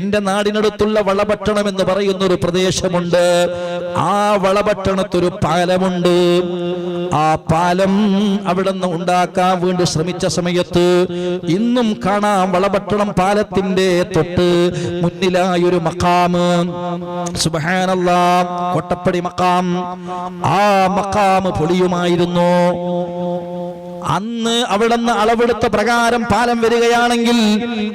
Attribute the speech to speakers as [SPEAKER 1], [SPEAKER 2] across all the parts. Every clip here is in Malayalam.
[SPEAKER 1] എന്റെ നാടിനടുത്തുള്ള വളപട്ടണം എന്ന് പറയുന്ന ഒരു പ്രദേശമുണ്ട്. ആ വളപട്ടണത്തൊരു പാലമുണ്ട്. ആ പാലം അവിടെ നിന്ന് ഉണ്ടാക്കാൻ വേണ്ടി ശ്രമിച്ച സമയത്ത് ഇന്നും കാണാം വളപട്ടണം പാലത്തിന്റെ തൊട്ട് മുന്നിലായി ഒരു മക്കാമ് സുബഹാനല്ലാ കൊട്ടപ്പടി മക്കാം ആ മക്കാമ് പൊളിയുമായിരുന്നു. അന്ന് അവിടുന്ന് അളവെടുത്ത പ്രകാരം പാലം വരികയാണെങ്കിൽ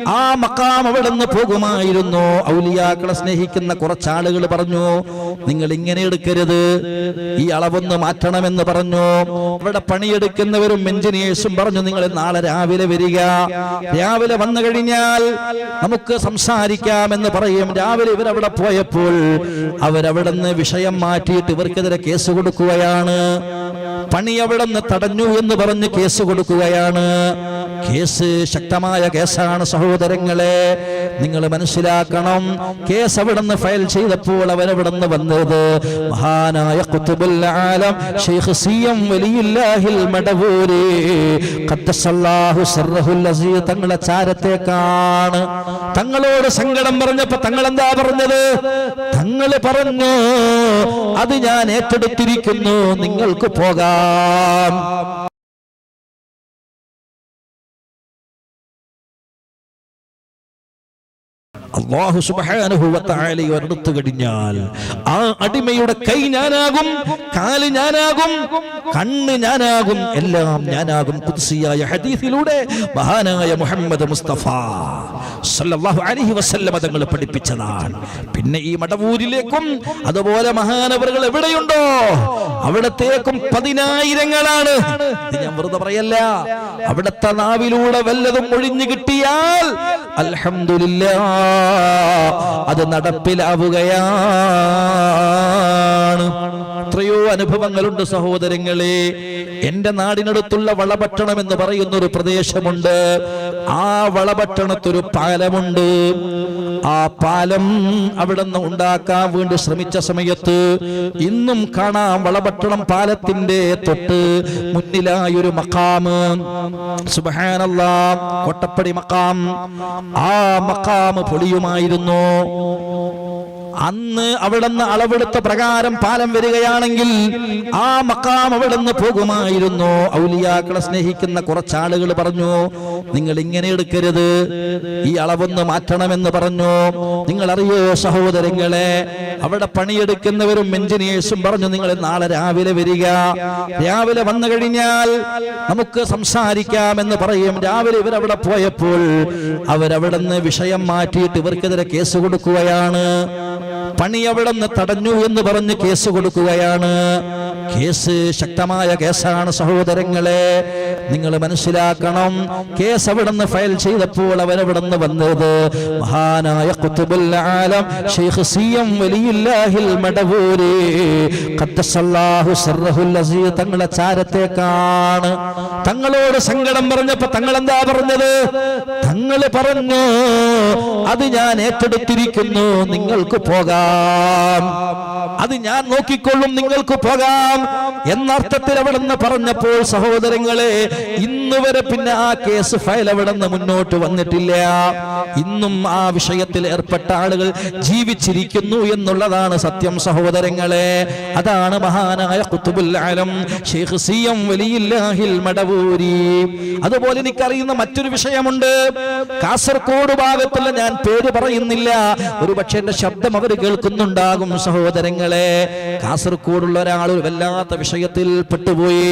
[SPEAKER 1] ആ മക്കാം അവിടുന്ന് പോകുമായിരുന്നു. ഔലിയാക്കളെ സ്നേഹിക്കുന്ന കുറച്ചാളുകൾ പറഞ്ഞു നിങ്ങൾ ഇങ്ങനെ എടുക്കരുത്. ഈ അളവൊന്ന് മാറ്റണമെന്ന് പറഞ്ഞു. അവിടെ പണിയെടുക്കുന്നവരും എഞ്ചിനീയേഴ്സും പറഞ്ഞു നിങ്ങൾ നാളെ രാവിലെ വരിക. രാവിലെ വന്നു കഴിഞ്ഞാൽ നമുക്ക് സംസാരിക്കാമെന്ന് പറയും. രാവിലെ ഇവരവിടെ പോയപ്പോൾ അവരവിടെ നിന്ന് വിഷയം മാറ്റിയിട്ട് ഇവർക്കെതിരെ കേസ് കൊടുക്കുകയാണ്. പണി അവിടെ നിന്ന് തടഞ്ഞു എന്ന് പറഞ്ഞ് കേസ് കൊടുക്കുകയാണ്. കേസ് ശക്തമായ കേസാണ് സഹോദരങ്ങളെ. നിങ്ങൾ മനസ്സിലാക്കണം കേസ് അവിടെ നിന്ന് ഫയൽ ചെയ്തപ്പോൾ അവൻ അവിടെ നിന്ന് വന്നത് മഹാനായ ആലം തങ്ങളെ ചാരത്തേക്കാണ്. തങ്ങളോട് സങ്കടം പറഞ്ഞപ്പോ തങ്ങൾ എന്താ പറഞ്ഞത്? തങ്ങൾ പറഞ്ഞു അത് ഞാൻ ഏറ്റെടുത്തിരിക്കുന്നു. നിങ്ങൾക്ക് പോകാം. അള്ളാഹു തആല കഴിഞ്ഞാൽ ആ അടിമയുടെ കൈ ഞാനാകും കാൽ ഞാനാകും കണ്ണ് ഞാനാകും എല്ലാം ഞാനാകും ഖുദ്സിയായ ഹദീസിലൂടെ മഹാനായ മുഹമ്മദ് മുസ്തഫ സല്ലല്ലാഹു അലൈഹി വസല്ലമ തങ്ങൾ പഠിപ്പിച്ചതാണ്. പിന്നെ ഈ മടവൂരിലേക്കും അതുപോലെ മഹാനവറുകൾ എവിടെയുണ്ടോ? അവിടത്തേക്കും പതിനായിരങ്ങളാണ്. ഇത് ഞാൻ വെറുതെ പറയല്ല. അവിടത്തെ നാവിലൂടെ വല്ലതും ഒഴിഞ്ഞു കിട്ടിയാൽ അൽഹംദുലില്ലാ അത് നടപ്പിലാവുകയാണ്. എത്രയോ അനുഭവങ്ങളുണ്ട് സഹോദരങ്ങളെ. എന്റെ നാടിനടുത്തുള്ള വളപട്ടണം എന്ന് പറയുന്ന ഒരു പ്രദേശമുണ്ട്. ആ വളപട്ടണത്തൊരു പാലമുണ്ട്. ആ പാലം അവിടെ നിന്ന് ഉണ്ടാക്കാൻ വേണ്ടി ശ്രമിച്ച സമയത്ത് ഇന്നും കാണാം വളപട്ടണം പാലത്തിന്റെ തൊട്ട് മുന്നിലായി ഒരു മക്കാമ് സുബാനല്ല കൊട്ടപ്പടി മക്കാം ആ മക്കാമ് പൊളിയുമായിരുന്നു. അന്ന് അവിടുന്ന് അളവെടുത്ത പ്രകാരം പാലം വരികയാണെങ്കിൽ ആ മക്കാം അവിടുന്ന് പോകുമായിരുന്നു. ഔലിയാക്കളെ സ്നേഹിക്കുന്ന കുറച്ചാളുകൾ പറഞ്ഞു നിങ്ങൾ ഇങ്ങനെ എടുക്കരുത്. ഈ അളവൊന്ന് മാറ്റണമെന്ന് പറഞ്ഞു. നിങ്ങൾ അറിയോ സഹോദരങ്ങളെ അവിടെ പണിയെടുക്കുന്നവരും എഞ്ചിനീയേഴ്സും പറഞ്ഞു നിങ്ങൾ നാളെ രാവിലെ വരിക. രാവിലെ വന്നു കഴിഞ്ഞാൽ നമുക്ക് സംസാരിക്കാമെന്ന് പറയും. രാവിലെ ഇവരവിടെ പോയപ്പോൾ അവരവിടെ നിന്ന് വിഷയം മാറ്റിയിട്ട് ഇവർക്കെതിരെ കേസ് കൊടുക്കുകയാണ്. പണി അവിടെ നിന്ന് തടഞ്ഞു എന്ന് പറഞ്ഞ് കേസ് കൊടുക്കുകയാണ്. കേസ് ശക്തമായ കേസാണ് സഹോദരങ്ങളെ. നിങ്ങൾ മനസ്സിലാക്കണം. കേസ് അവിടെ ഫയൽ ചെയ്തപ്പോൾ അവരവിടെ നിന്ന് വന്നത് മഹാനായ ഖുതുബുൽ ആലം ഷെയ്ഖ് സി എം വലിയുല്ലാഹിൽ മടവൂരി. തങ്ങളെ ചാരത്തേക്കാണ്. തങ്ങളോട് സങ്കടം പറഞ്ഞപ്പോ തങ്ങൾ എന്താ പറഞ്ഞത്? തങ്ങൾ പറഞ്ഞു അത് ഞാൻ ഏറ്റെടുത്തിരിക്കുന്നു നിങ്ങൾക്ക് പോകാം. അത് ഞാൻ നോക്കിക്കൊള്ളും നിങ്ങൾക്ക് പോകാം. എന്നർത്ഥത്തിൽ അവിടെ നിന്ന് പറഞ്ഞപ്പോൾ സഹോദരങ്ങളെ ഇന്ന് വരെ പിന്നെ ആ കേസ് ഫയൽ അവിടെ നിന്ന് മുന്നോട്ട് വന്നിട്ടില്ല. ഇന്നും ആ വിഷയത്തിൽ ഏർപ്പെട്ട ആളുകൾ ജീവിച്ചിരിക്കുന്നു എന്നുള്ളതാണ് സത്യം സഹോദരങ്ങളെ. അതാണ് മഹാനായ ആലം. ഷെയ്ഖ് സി എം വലിയുല്ലാഹിൽ മടവൂരി അതുപോലെ എനിക്കറിയുന്ന മറ്റൊരു വിഷയമുണ്ട്. കാസർഗോഡ് ഭാഗത്തുള്ള ഞാൻ പേര് പറയുന്നില്ല. ഒരു പക്ഷേ എന്റെ ശബ്ദം അവർ കേൾക്കുന്നുണ്ടാകും സഹോദരങ്ങളെ. കാസർഗോഡുള്ള ഒരാൾ ഒരു വല്ലാത്ത വിഷയത്തിൽ പെട്ടുപോയി.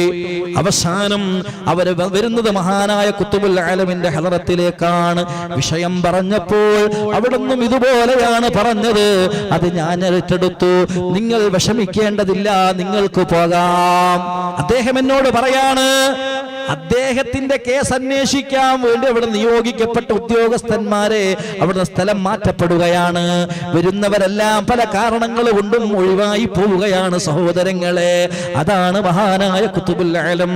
[SPEAKER 1] അവസാനം അവർ വരുന്നത് മഹാനായ കുത്തുബുൽ ആലമിന്റെ ഹലറത്തിലേക്കാണ് വിഷയം പറഞ്ഞപ്പോൾ അവിടുന്നും ഇതുപോലെയാണ് പറഞ്ഞത്. അത് ഞാൻ ഏറ്റെടുത്തു. നിങ്ങൾ വിഷമിക്കേണ്ടതില്ല നിങ്ങൾക്ക് പോകാം. അദ്ദേഹം എന്നോട് പറയാണ് അദ്ദേഹത്തിന്റെ കേസ് അന്വേഷിക്കാൻ വേണ്ടി അവിടെ നിയോഗിക്കപ്പെട്ട ഉദ്യോഗസ്ഥന്മാരെ അവിടെ സ്ഥലം മാറ്റപ്പെടുകയാണ്. വരുന്നവരെല്ലാം പല കാരണങ്ങൾ കൊണ്ടും ഒഴിവായി പോവുകയാണ് സഹോദരങ്ങളെ. അതാണ് മഹാനായ കുത്തുബുല്ലാലം